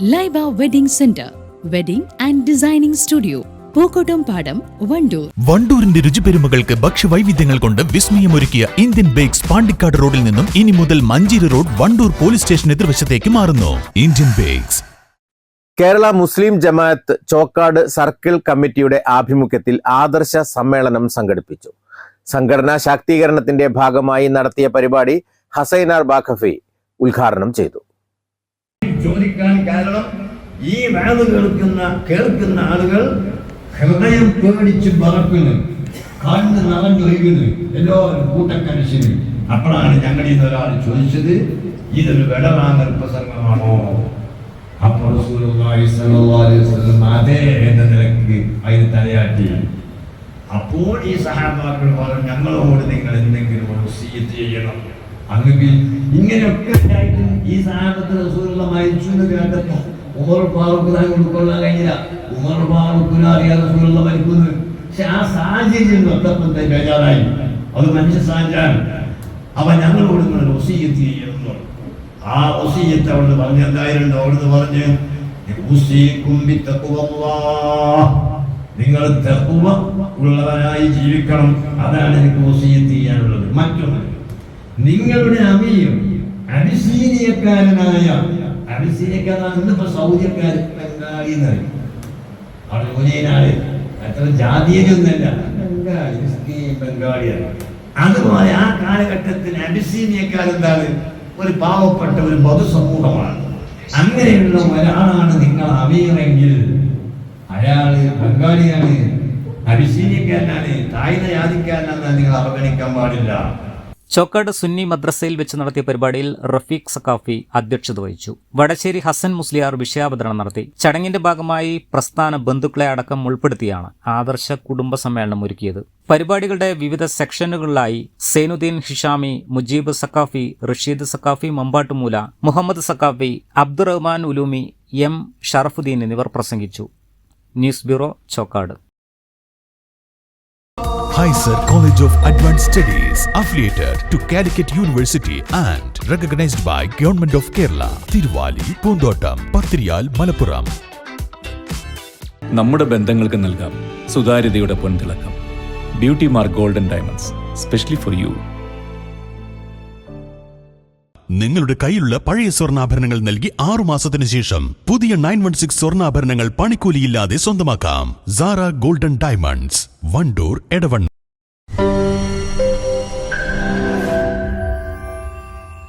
Laiba wedding center wedding and designing studio Pookkottumpadam Wandoor. വണ്ടൂരിന്റെ രുചിപെരുമകൾക്ക് ഭക്ഷ്യവൈവിധ്യങ്ങൾ കൊണ്ട് വിസ്മയമൊരുക്കിയ Indian bakes Pandikkad റോഡിൽ നിന്നും ഇനി മുതൽ Manjeri road Wandoor police station എതിർവശത്തേക്ക് മാറുന്നു. Indian bakes. Kerala Muslim Jamaat Chokkad circle കമ്മിറ്റിയുടെ ആഭിമുഖ്യത്തിൽ ആദർശ സമ്മേളനം സംഘടിപ്പിച്ചു. സംഘടനാ ശാക്തീകരണത്തിന്റെ ഭാഗമായി നടത്തിയ പരിപാടി ഹസൈനാർ ബാഖഫി ഉദ്ഘാടനം ചെയ്തു. ചോദിക്കാൻ കാരണം ഈ വാവ് കേൾക്കുന്ന കേൾക്കുന്ന ആളുകൾ ഹൃദയം പേടിച്ച് പറക്കുന്നു കണ്ണ് നിറഞ്ഞൊഴുകുന്നു. എല്ലാവരും കൂട്ടക്കരശിന് അപ്പോഴാണ് ഞങ്ങളിൽ നിന്ന് ഒരാൾ ചോദിച്ചത് ഇതൊരു വെടവാങ്ങൽ പ്രസംഗമാണോ? അപ്പോൾ അതേ എന്ന നിലയ്ക്ക് അതിന് തലയാട്ടി. അപ്പോൾ ഈ സഹാബാക്കൾ പറഞ്ഞു ഞങ്ങളോട് നിങ്ങൾ എന്തെങ്കിലും ഒരു വസീയത്ത് ചെയ്യണം. അങ്ങനെ ഇങ്ങനെയൊക്കെ ഉണ്ടായിട്ട് ഈ സഹാബത്ത് റസൂലുള്ള മരിച്ചു എന്ന് കേട്ടപ്പോ ഉമർ ഫാറൂഖ് ഖാൻ ഉൾക്കൊള്ളാൻ കഴിഞ്ഞില്ല ഉമർ ഫാറൂഖിന് അറിയാതെ റസൂലുള്ള മരിക്കുന്നു പക്ഷെ ആ സാഹചര്യം തൊട്ടപ്പം ബേജാറായി. അത് മനുഷ്യ സാഹചര്യം അവ ഞങ്ങളോട് ഇങ്ങനെ ഒസീയത്ത് ചെയ്യുന്നു ആ ഒസീയത്ത് അവിടെ പറഞ്ഞ എന്തായാലും അവിടുന്ന് പറഞ്ഞ്. നിങ്ങൾ തെക്കുവ ഉള്ളവരായി ജീവിക്കണം. അതാണ് എനിക്ക് ഒസീയത്ത് ചെയ്യാനുള്ളത്. നിങ്ങളുടെ അമിയും അബിസീനിയക്കാരനായ അതുപോലെ ആ കാലഘട്ടത്തിൽ അബിസീനിയക്കാരെന്താണ് ഒരു പാവപ്പെട്ട ഒരു പൊതുസമൂഹമാണ് അങ്ങനെയുള്ള ഒരാളാണ് നിങ്ങൾ അമീറെങ്കിൽ അയാൾ ബംഗാളിയാണ്. അബിസീനിയക്കാരനാണ് താഴ്ന്ന ജാതിക്കാരനാണെന്ന് നിങ്ങൾ അവഗണിക്കാൻ പാടില്ല. ചോക്കാട് സുന്നി മദ്രസയിൽ വെച്ച് നടത്തിയ പരിപാടിയിൽ റഫീഖ് സക്കാഫി അധ്യക്ഷത വഹിച്ചു. വടശ്ശേരി ഹസൻ മുസ്ലിയാർ വിഷയാവതരണം നടത്തി. ചടങ്ങിന്റെ ഭാഗമായി പ്രസ്ഥാന ബന്ധുക്കളെ അടക്കം ഉൾപ്പെടുത്തിയാണ് ആദർശ കുടുംബ സമ്മേളനം ഒരുക്കിയത്. പരിപാടികളുടെ വിവിധ സെക്ഷനുകളിലായി സൈനുദ്ദീൻ ഹിഷാമി മുജീബ് സക്കാഫി റഷീദ് സക്കാഫി മമ്പാട്ടുമൂല മുഹമ്മദ് സക്കാഫി അബ്ദുറഹ്മാൻ ഉലൂമി എം ഷറഫുദ്ദീൻ എന്നിവർ പ്രസംഗിച്ചു. News bureau Chokkad. Heiser college of Advanced studies affiliated to Calicut university and recognized by government of Kerala Tiruvali, Pundottam, Patriyal, Malappuram നമ്മുടെ ബന്ധങ്ങൾക്ക് നൽകാം സുതാര്യതയുടെ പൊൻതിളക്കം. Beauty mark golden diamonds specially for you നിങ്ങളുടെ കയ്യിലുള്ള പഴയ സ്വർണാഭരണങ്ങൾ നൽകി ആറു മാസത്തിന് ശേഷം പുതിയ നയൻ വൺ സിക്സ് സ്വർണാഭരണങ്ങൾ പണിക്കൂലിയില്ലാതെ സ്വന്തമാക്കാം. Zara golden diamonds one door Edavanna